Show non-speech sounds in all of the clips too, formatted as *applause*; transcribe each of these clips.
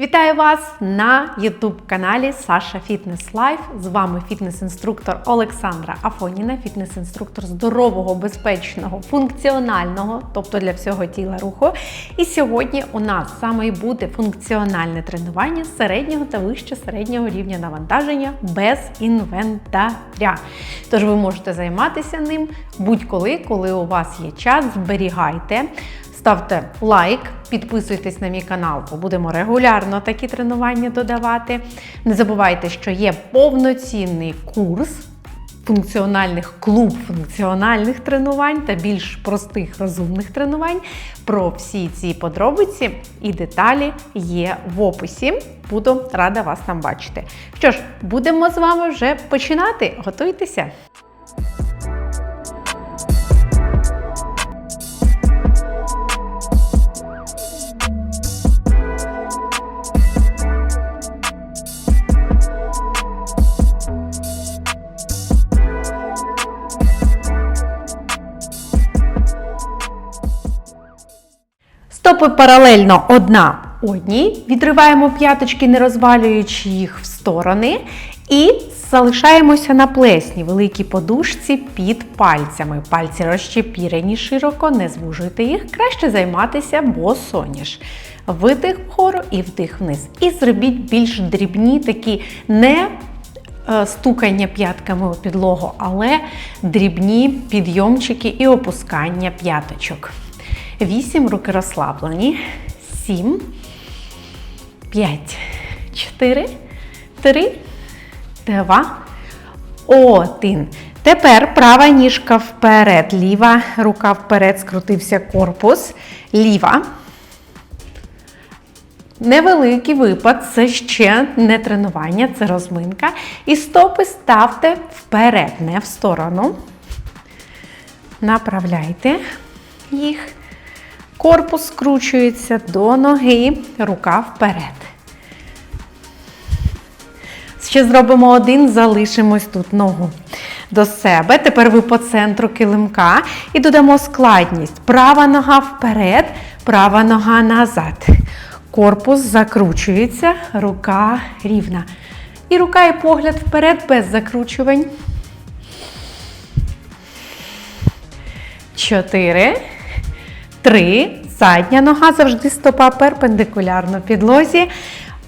Вітаю вас на YouTube каналі Саша Фітнес Лайф. З вами фітнес-інструктор Олександра Афоніна, фітнес-інструктор здорового, безпечного, функціонального, тобто для всього тіла руху. І сьогодні у нас саме і буде функціональне тренування середнього та вище середнього рівня навантаження без інвентаря. Тож ви можете займатися ним будь-коли, коли у вас є час, зберігайте. Ставте лайк, підписуйтесь на мій канал, бо будемо регулярно такі тренування додавати. Не забувайте, що є повноцінний курс функціональних клуб функціональних тренувань та більш простих розумних тренувань. Про всі ці подробиці і деталі є в описі. Буду рада вас там бачити. Що ж, будемо з вами вже починати. Готуйтеся! Стопи паралельно одна одній. Відриваємо п'яточки, не розвалюючи їх в сторони. І залишаємося на плесні, великій подушці під пальцями. Пальці розчепірені широко, не звужуйте їх. Краще займатися босоніж. Видих вгору і вдих вниз. І зробіть більш дрібні такі не е, стукання п'ятками у підлогу, але дрібні підйомчики і опускання п'яточок. 8 руки розслаблені. 7, 5, 4, 3, 2, 1. Тепер права ніжка вперед. Ліва рука вперед, скрутився корпус. Ліва. Невеликий випад, це ще не тренування, це розминка. І стопи ставте вперед, не в сторону. Направляйте їх. Корпус скручується до ноги, рука вперед. Ще зробимо один, залишимось тут ногу до себе. Тепер ви по центру килимка і додамо складність. Права нога вперед, права нога назад. Корпус закручується, рука рівна. І рука і погляд вперед без закручувань. Чотири. Три. Задня нога завжди стопа перпендикулярно підлозі.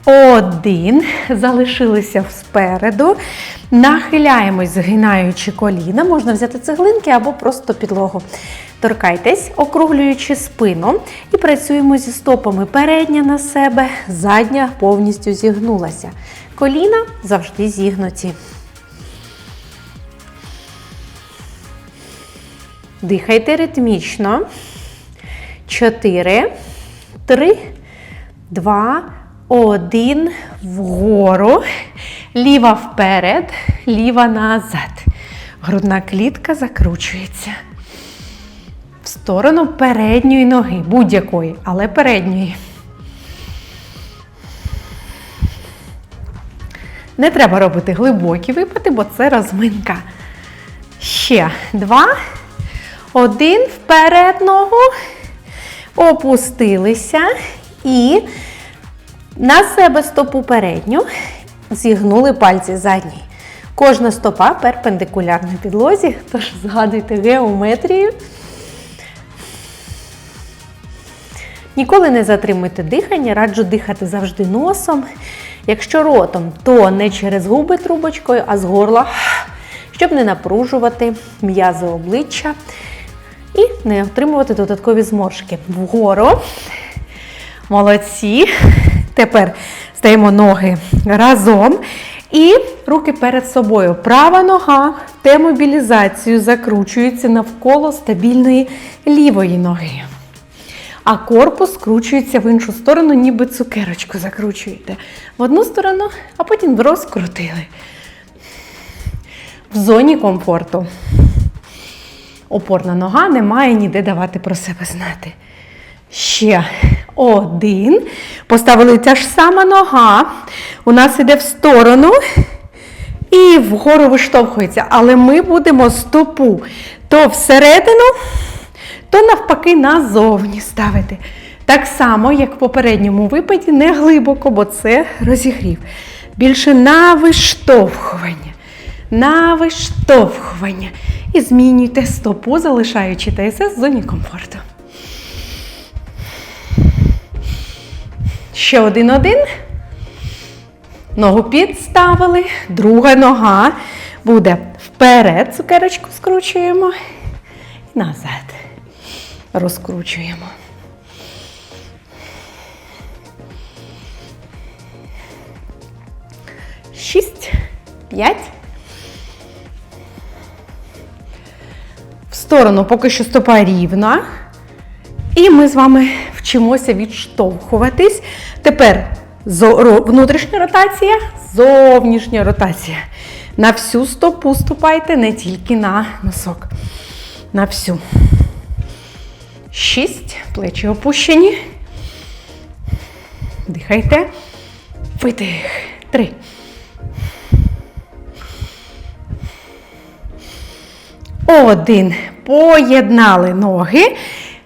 Один. Залишилися спереду. Нахиляємось, згинаючи коліна. Можна взяти цеглинки або просто підлогу. Торкайтесь, округлюючи спину. І працюємо зі стопами. Передня на себе, задня повністю зігнулася. Коліна завжди зігнуті. Дихайте ритмічно. 4, 3, 2, 1. Вгору. Ліва вперед, ліва назад. Грудна клітка закручується. В сторону передньої ноги. Будь-якої, але передньої. Не треба робити глибокі випади, бо це розминка. Ще два. Один. Вперед ногу. Опустилися і на себе стопу передню зігнули пальці задні. Кожна стопа перпендикулярна підлозі, тож згадуйте геометрію. Ніколи не затримуйте дихання, раджу дихати завжди носом. Якщо ротом, то не через губи трубочкою, а з горла, щоб не напружувати м'язи обличчя і не отримувати додаткові зморшки. Вгору. Молодці. Тепер стаємо ноги разом. І руки перед собою. Права нога демобілізацію закручується навколо стабільної лівої ноги. А корпус скручується в іншу сторону, ніби цукерочку закручуєте. В одну сторону, а потім розкрутили. В зоні комфорту. Опорна нога не має ніде давати про себе знати. Ще один. Поставили ця ж сама нога. У нас іде в сторону і вгору виштовхується. Але ми будемо стопу то всередину, то навпаки назовні ставити. Так само, як в попередньому випаді, не глибоко, бо це розігрів. Більше на виштовхування. На виштовхування. І змінюйте стопу, залишаючи ТСС в зоні комфорту. Ще один-один. Ногу підставили. Друга нога буде вперед. Цукерочку скручуємо. І назад. Розкручуємо. Шість, п'ять. Сторону поки що стопа рівна. І ми з вами вчимося відштовхуватись. Тепер внутрішня ротація, зовнішня ротація. На всю стопу ступайте, не тільки на носок. На всю. Шість. Плечі опущені. Дихайте. Видих. Три. Один. Поєднали ноги.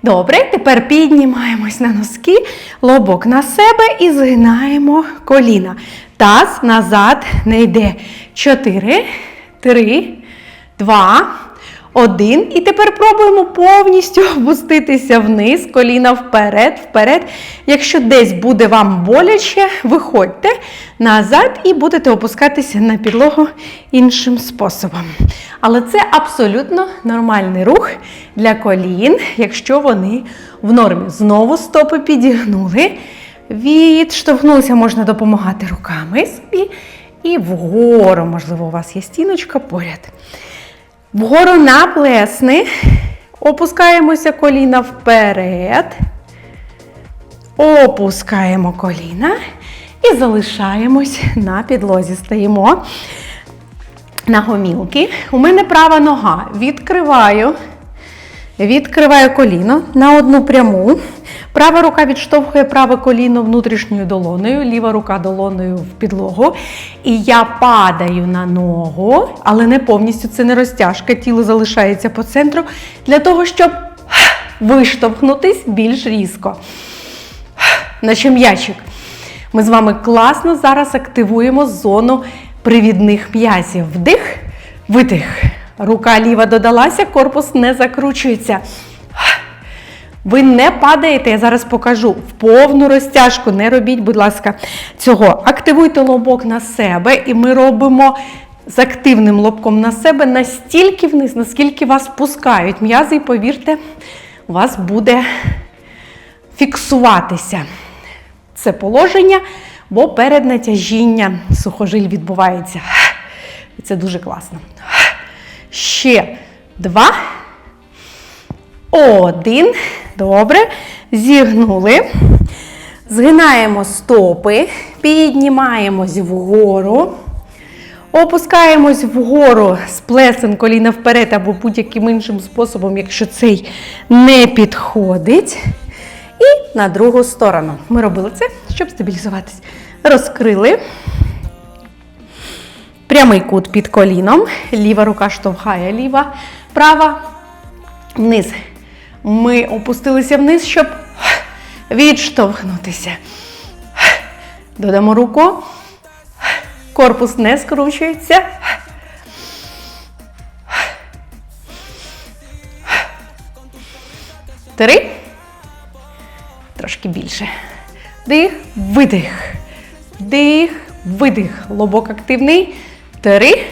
Добре, тепер піднімаємось на носки, лобок на себе і згинаємо коліна. Таз назад не йде. Чотири, три, два, один. І тепер пробуємо повністю *laughs* опуститися вниз, коліна вперед, вперед. Якщо десь буде вам боляче, виходьте назад і будете опускатися на підлогу іншим способом. Але це абсолютно нормальний рух для колін, якщо вони в нормі. Знову стопи підігнули. Відштовхнулися, можна допомагати руками собі. І вгору, можливо, у вас є стіночка поряд. Вгору на плесни. Опускаємося коліна вперед. Опускаємо коліна і залишаємось на підлозі. Стаємо на гомілки. У мене права нога. Відкриваю. Відкриваю коліно на одну пряму. Права рука відштовхує праве коліно внутрішньою долоною, ліва рука долоною в підлогу. І я падаю на ногу, але не повністю це не розтяжка, тіло залишається по центру для того, щоб виштовхнутись більш різко. Наче м'ячик. Ми з вами класно зараз активуємо зону привідних м'язів. Вдих, видих. Рука ліва додалася, корпус не закручується. Ви не падаєте, я зараз покажу в повну розтяжку. Не робіть, будь ласка, цього. Активуйте лобок на себе, і ми робимо з активним лобком на себе настільки вниз, наскільки вас пускають м'язи, і повірте, у вас буде фіксуватися це положення, бо перед натяжінням сухожиль відбувається. Це дуже класно. Ще два. Один. Добре. Зігнули. Згинаємо стопи, піднімаємось вгору. Опускаємось вгору з плесен коліна вперед або будь-яким іншим способом, якщо цей не підходить. І на другу сторону. Ми робили це, щоб стабілізуватись. Розкрили. Прямий кут під коліном. Ліва рука штовхає, ліва, права. Вниз. Ми опустилися вниз, щоб відштовхнутися. Додамо руку. Корпус не скручується. Три. Трошки більше. Дих, видих. Вдих, видих. Лобок активний. Три.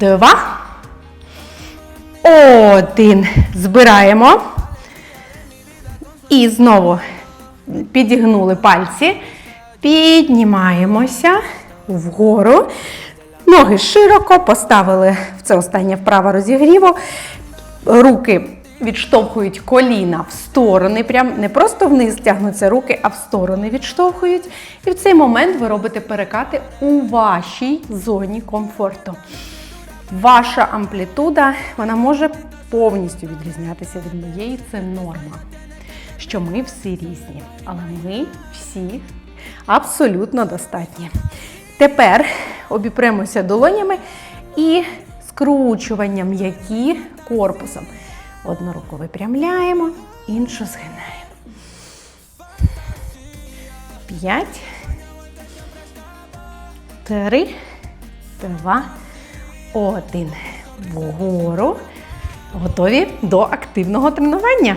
Два. Один. Збираємо. І знову підігнули пальці. Піднімаємося вгору. Ноги широко поставили в це останнє вправо розігріву. Руки відштовхують коліна в сторони, прям не просто вниз тягнуться руки, а в сторони відштовхують. І в цей момент ви робите перекати у вашій зоні комфорту. Ваша амплітуда вона може повністю відрізнятися від моєї, це норма. Що ми всі різні, але ми всі абсолютно достатні. Тепер обіпремося долонями і скручування м'які корпусом. Одну руку випрямляємо, іншу згинаємо. п'ять, три, два, один. Вгору. Готові до активного тренування.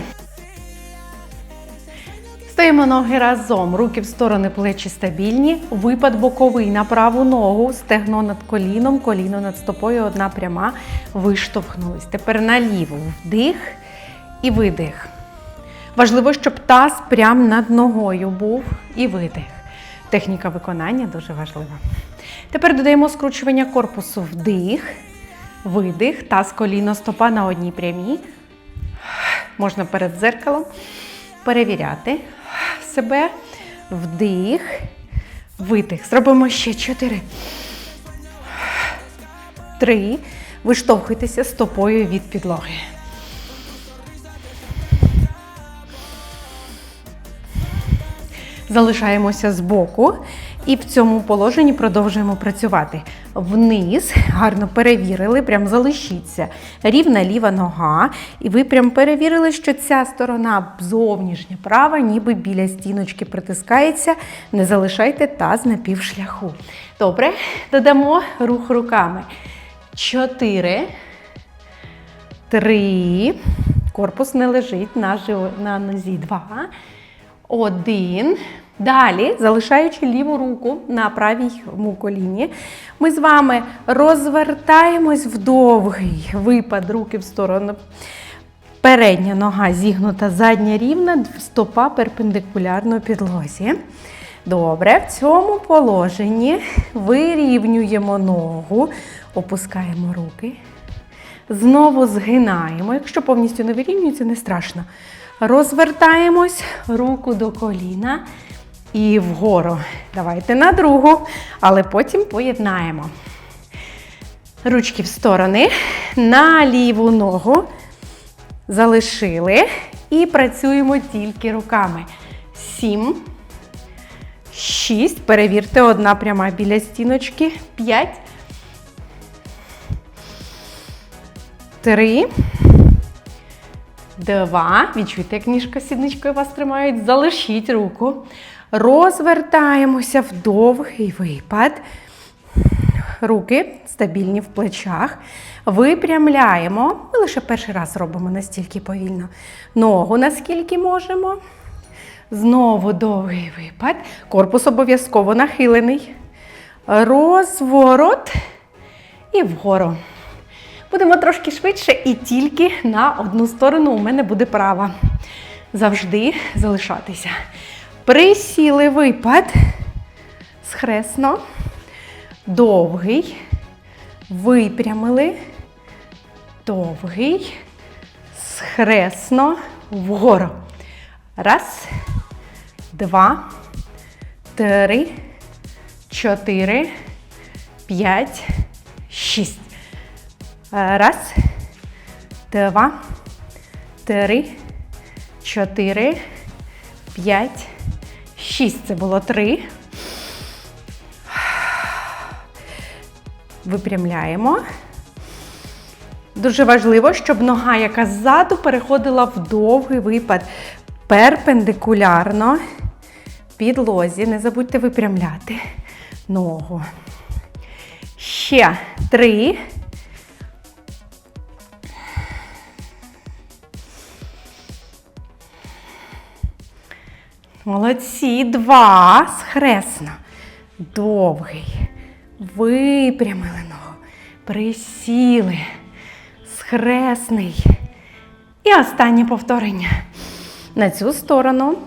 Стоїмо ноги разом, руки в сторони, плечі стабільні. Випад боковий на праву ногу, стегно над коліном, коліно над стопою, одна пряма. Виштовхнулись. Тепер на ліву вдих і видих. Важливо, щоб таз прямо над ногою був і видих. Техніка виконання дуже важлива. Тепер додаємо скручування корпусу вдих, видих, таз коліно стопа на одній прямій. Можна перед дзеркалом перевіряти себе. Вдих, видих. Зробимо ще чотири. Три. Виштовхуйтеся стопою від підлоги. Залишаємося збоку і в цьому положенні продовжуємо працювати. Вниз, гарно перевірили, прям залишіться. Рівна ліва нога. І ви прям перевірили, що ця сторона зовнішня права, ніби біля стіночки притискається. Не залишайте таз на півшляху. Добре, додамо рух руками. Чотири. Три. Корпус не лежить на, жив... на нозі. Два. Один. Далі, залишаючи ліву руку на правому коліні, ми з вами розвертаємось в довгий випад руки в сторону. Передня нога зігнута, задня рівна, стопа перпендикулярно підлозі. Добре, в цьому положенні вирівнюємо ногу, опускаємо руки. Знову згинаємо. Якщо повністю не вирівнюється, не страшно. Розвертаємось руку до коліна і вгору. Давайте на другу, але потім поєднаємо. Ручки в сторони, на ліву ногу залишили і працюємо тільки руками. Сім. Шість. Перевірте, одна пряма біля стіночки. П'ять. Три. Два. Відчуйте, як ніжка сідничкою вас тримають. Залишіть руку. Розвертаємося в довгий випад. Руки стабільні в плечах. Випрямляємо. Ми лише перший раз робимо настільки повільно. Ногу наскільки можемо. Знову довгий випад. Корпус обов'язково нахилений. Розворот і вгору. Будемо трошки швидше і тільки на одну сторону у мене буде права. Завжди залишатися. Присіли випад. Схресно. Довгий. Випрямили. Довгий. Схресно. Вгору. Раз. Два. Три. Чотири. П'ять. Шість. Раз, два, три, чотири, п'ять, шість. Це було три. Випрямляємо. Дуже важливо, щоб нога, яка ззаду, переходила в довгий випад перпендикулярно підлозі. Не забудьте випрямляти ногу. Ще три. Молодці. Два. Схресно. Довгий. Випрямили ногу. Присіли. Схресний. І останнє повторення. На цю сторону.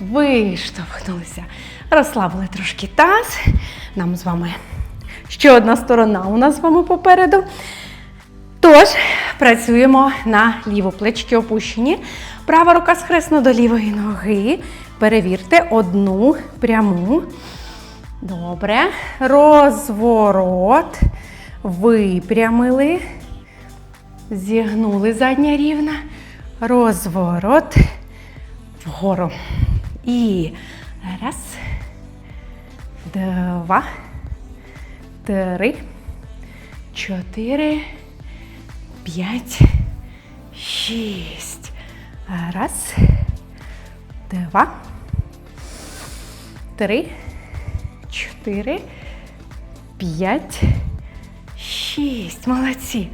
Виштовхнулися. Розслабили трошки таз. Нам з вами ще одна сторона у нас з вами попереду. Тож, працюємо на ліву плечки опущені. Права рука схресна до лівої ноги. Перевірте одну пряму. Добре. Розворот. Випрямили. Зігнули задня рівна. Розворот. Вгору. І раз. Два. Три. Чотири. П'ять. шість. Раз, два, три, чотири, п'ять, шість. Молодці.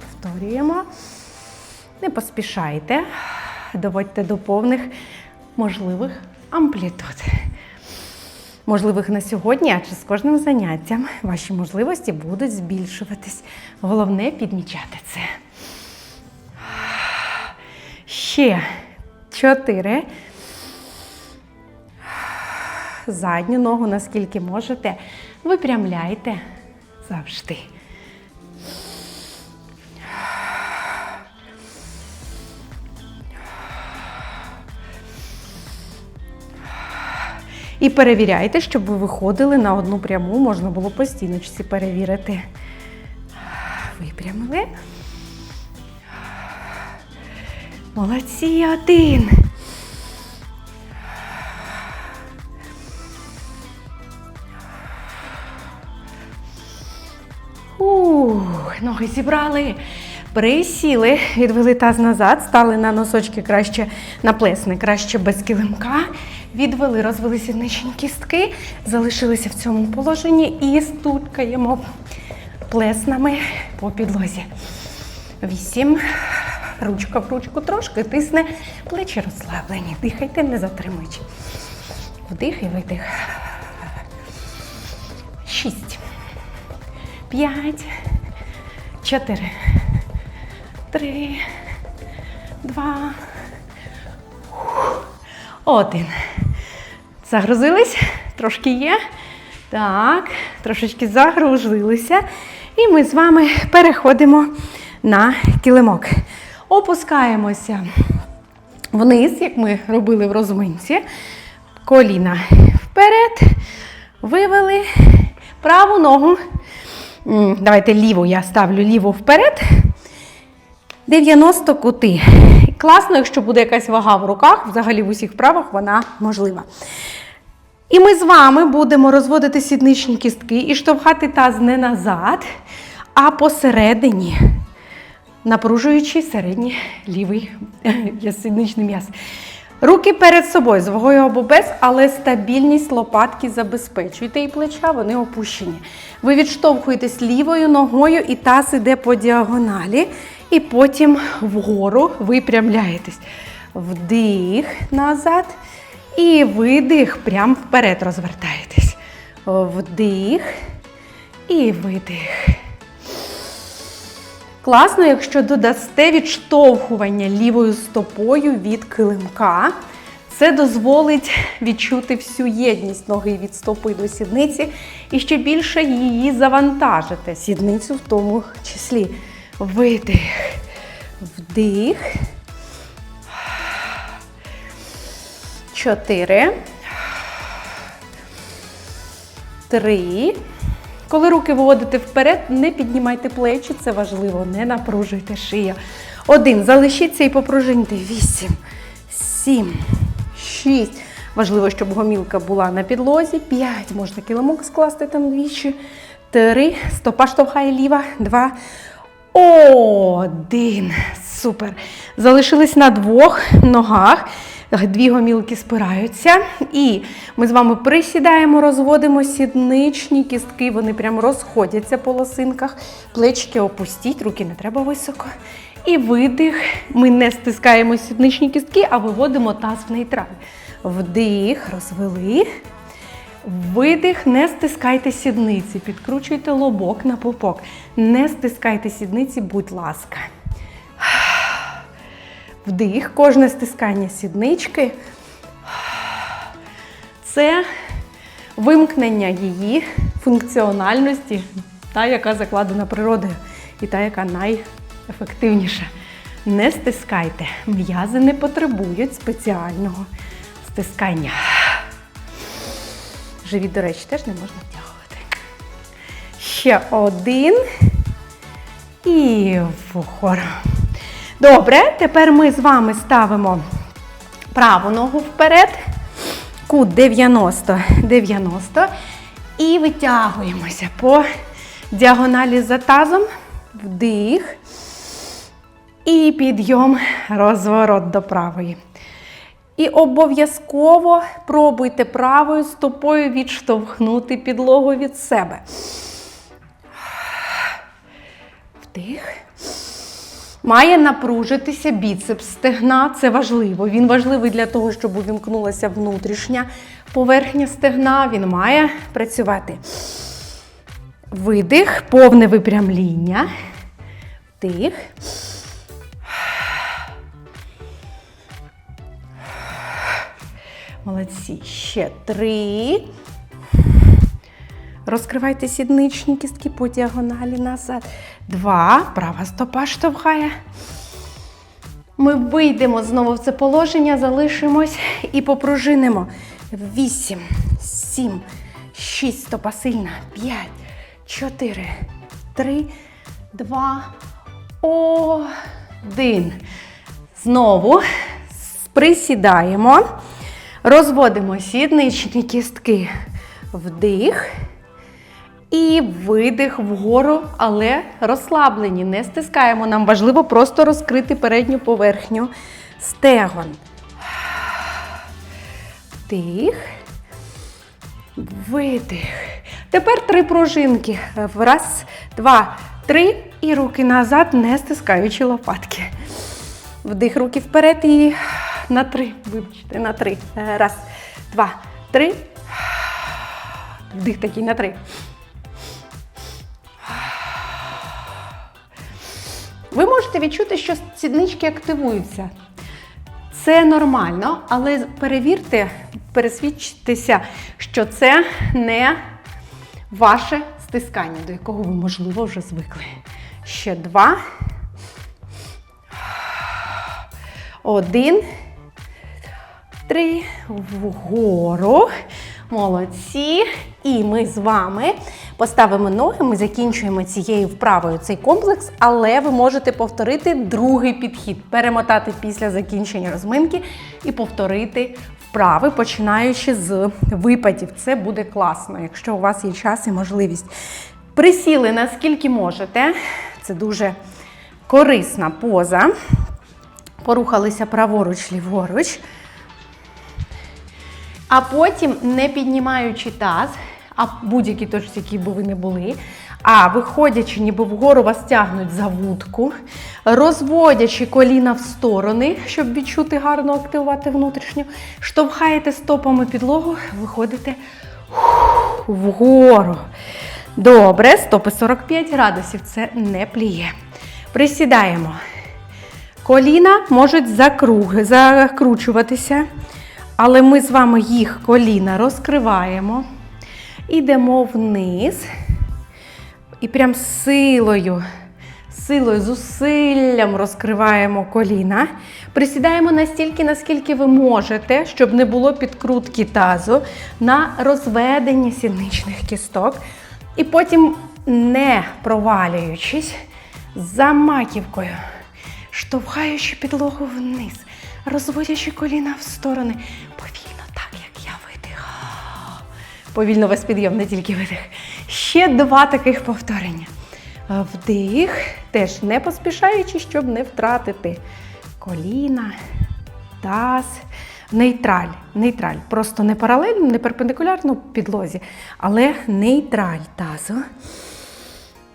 Повторюємо. Не поспішайте. Доводьте до повних можливих амплітуд. Можливих на сьогодні, адже з кожним заняттям ваші можливості будуть збільшуватись. Головне підмічати це. Ще чотири. Задню ногу, наскільки можете, випрямляйте завжди. І перевіряйте, щоб ви виходили на одну пряму, можна було по стіночці перевірити. Випрямили. Молодці, один. Ух, ноги зібрали. Присіли, відвели таз назад, стали на носочки краще на плесни, краще без килимка. Відвели, розвели сідничні кістки, залишилися в цьому положенні і стукаємо плеснами по підлозі. Вісім. Ручка в ручку трошки тисне, плечі розслаблені. Дихайте, не затримуючи. Вдих і видих. Шість. П'ять. Чотири. Три. Два. Один. Загрузились? Трошки є. Так, трошечки загрузилися. І ми з вами переходимо на килимок. Опускаємося вниз, як ми робили в розминці. Коліна вперед. Вивели праву ногу. Давайте ліву я ставлю ліву вперед. 90 кути. Класно, якщо буде якась вага в руках, взагалі в усіх вправах вона можлива. І ми з вами будемо розводити сідничні кістки і штовхати таз не назад, а посередині, напружуючи середній лівий е, сідничний м'яз. Руки перед собою з вагою або без, але стабільність лопатки забезпечуйте і плеча, вони опущені. Ви відштовхуєтесь лівою ногою і таз іде по діагоналі. І потім вгору випрямляєтесь. Вдих назад. І видих, прям вперед розвертаєтесь. Вдих і видих. Класно, якщо додасте відштовхування лівою стопою від килимка. Це дозволить відчути всю єдність ноги від стопи до сідниці і ще більше її завантажити, сідницю в тому числі. Видих, вдих. Чотири. Три. Коли руки виводите вперед, не піднімайте плечі, це важливо, не напружуйте шию. Один. Залишіться і попружиньте. Вісім, сім, шість. Важливо, щоб гомілка була на підлозі. П'ять. Можна килимок скласти там двічі. Три. Стопа штовхає ліва. Два. Один. Супер. Залишились на двох ногах. Дві гомілки спираються. І ми з вами присідаємо, розводимо сідничні кістки. Вони прямо розходяться по лосинках. Плечики опустіть, руки не треба високо. І видих. Ми не стискаємо сідничні кістки, а виводимо таз в нейтраль. Вдих, розвели. Видих, не стискайте сідниці, підкручуйте лобок на пупок. Не стискайте сідниці, будь ласка. Вдих, кожне стискання сіднички. Це вимкнення її функціональності, та, яка закладена природою, і та, яка найефективніша. Не стискайте. М'язи не потребують спеціального стискання. Живіт, до речі, теж не можна втягувати. Ще один. І вгору. Добре, тепер ми з вами ставимо праву ногу вперед. Кут 90, 90. І витягуємося по діагоналі за тазом. вдих. І підйом, розворот до правої. І обов'язково пробуйте правою стопою відштовхнути підлогу від себе. Вдих. Має напружитися біцепс стегна. Це важливо. Він важливий для того, щоб увімкнулася внутрішня поверхня стегна. Він має працювати. Видих, повне випрямління. Вдих. Молодці. Ще три. Розкривайте сідничні кістки по діагоналі назад. Два. Права стопа штовхає. Ми вийдемо знову в це положення, залишимось і попружинимо. Вісім, сім, шість. Стопа сильна. П'ять, чотири, три, два, один. Знову присідаємо. Розводимо сідничні кістки. Вдих. І видих вгору, але розслаблені. Не стискаємо. Нам важливо просто розкрити передню поверхню стегон. Вдих. Видих. Тепер три пружинки. Раз, два, три. І руки назад, не стискаючи лопатки. Вдих, руки вперед і на три. Вибачте, на три. Раз, два, три. Вдих такий на три. Ви можете відчути, що сіднички активуються. Це нормально, але перевірте, пересвідчитеся, що це не ваше стискання, до якого ви, можливо, вже звикли. Ще два. Один. Три. Вгору. Молодці. І ми з вами поставимо ноги, ми закінчуємо цією вправою цей комплекс, але ви можете повторити другий підхід, перемотати після закінчення розминки і повторити вправи, починаючи з випадів. Це буде класно, якщо у вас є час і можливість. Присіли наскільки можете. Це дуже корисна поза. Порухалися праворуч, ліворуч. А потім, не піднімаючи таз, а будь-які точці, які би ви не були, а виходячи, ніби вгору вас тягнуть за вудку, розводячи коліна в сторони, щоб відчути гарно активувати внутрішню, штовхаєте стопами підлогу, виходите вгору. Добре, стопи 45 градусів, це не пліє. Присідаємо. Коліна можуть закруги, закручуватися, але ми з вами їх коліна розкриваємо. Ідемо вниз. І прям силою, силою, зусиллям розкриваємо коліна. Присідаємо настільки, наскільки ви можете, щоб не було підкрутки тазу на розведення сідничних кісток. І потім, не провалюючись, за маківкою, штовхаючи підлогу вниз, розводячи коліна в сторони. Повільно, так як я видихаю. Повільно весь підйом, не тільки видих. Ще два таких повторення. Вдих, теж не поспішаючи, щоб не втратити коліна, таз, нейтраль. Нейтраль. Просто не паралельно, не перпендикулярно підлозі, але нейтраль тазу.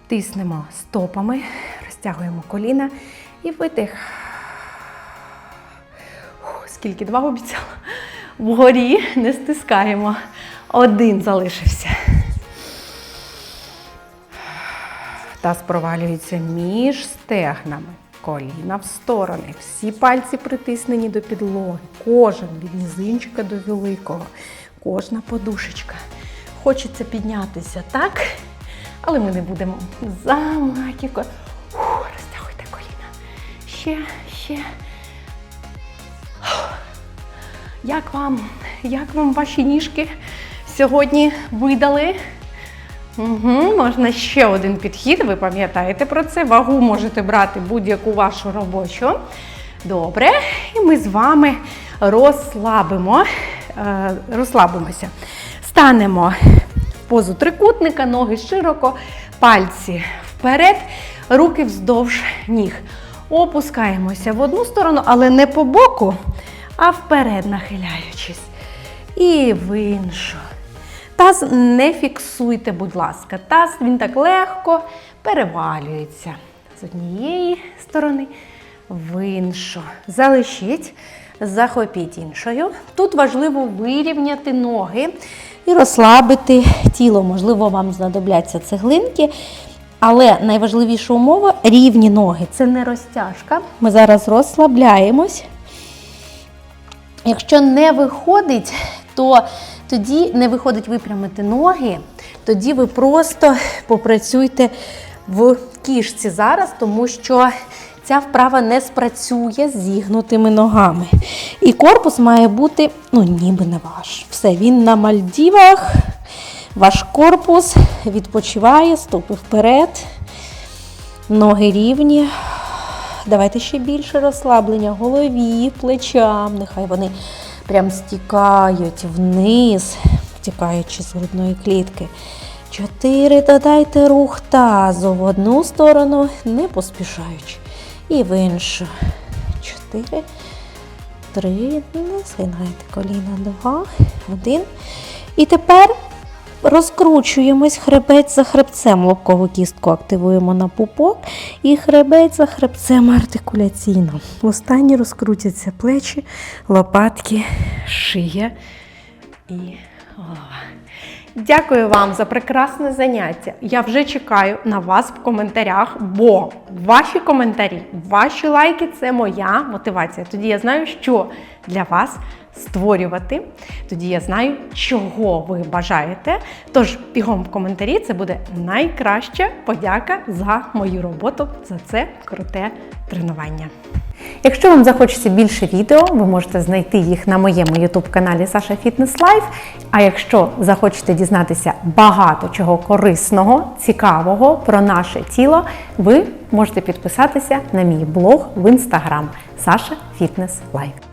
Тиснемо стопами, розтягуємо коліна і видих. Скільки два обіцяла? Вгорі не стискаємо. Один залишився. Таз провалюється між стегнами. Коліна в сторони. Всі пальці притиснені до підлоги. Кожен від мізинчика до великого. Кожна подушечка. Хочеться піднятися так, але ми не будемо за маківкою. Фух, Розтягуйте коліна. Ще, ще. Як вам? Як вам ваші ніжки сьогодні видали? Угу, можна ще один підхід, ви пам'ятаєте про це. Вагу можете брати будь-яку вашу робочу. Добре, і ми з вами розслабимо, е, розслабимося. Станемо в позу трикутника, ноги широко, пальці вперед. руки вздовж ніг. Опускаємося в одну сторону, але не по боку, а вперед нахиляючись. І в іншу. Таз не фіксуйте, будь ласка. Таз він так легко перевалюється з однієї сторони в іншу. Залишіть, захопіть іншою. Тут важливо вирівняти ноги і розслабити тіло. Можливо, вам знадобляться цеглинки. Але найважливіша умова рівні ноги. Це не розтяжка. Ми зараз розслабляємось. Якщо не виходить, то тоді не виходить випрямити ноги, тоді ви просто попрацюйте в кішці зараз, тому що ця вправа не спрацює з зігнутими ногами. І корпус має бути, ну, ніби не ваш. Все, він на Мальдівах. Ваш корпус відпочиває, стопи вперед, ноги рівні. Давайте ще більше розслаблення голові, плечам. Нехай вони прям стікають вниз, втікаючи з грудної клітки. Чотири. Додайте рух тазу в одну сторону, не поспішаючи. І в іншу. Чотири. Три. Не згинайте коліна. Два. Один. І тепер Розкручуємось хребець за хребцем, лобкову кістку активуємо на пупок і хребець за хребцем артикуляційно. Останні розкрутяться плечі, лопатки, шия і голова. Дякую вам за прекрасне заняття. Я вже чекаю на вас в коментарях, бо ваші коментарі, ваші лайки це моя мотивація. Тоді я знаю, що для вас створювати. Тоді я знаю, чого ви бажаєте. Тож бігом в коментарі це буде найкраща подяка за мою роботу за це круте тренування. Якщо вам захочеться більше відео, ви можете знайти їх на моєму YouTube каналі Саша Фітнес Лайф. А якщо захочете дізнатися багато чого корисного, цікавого про наше тіло, ви можете підписатися на мій блог в інстаграм Саша Фітнес Лайф.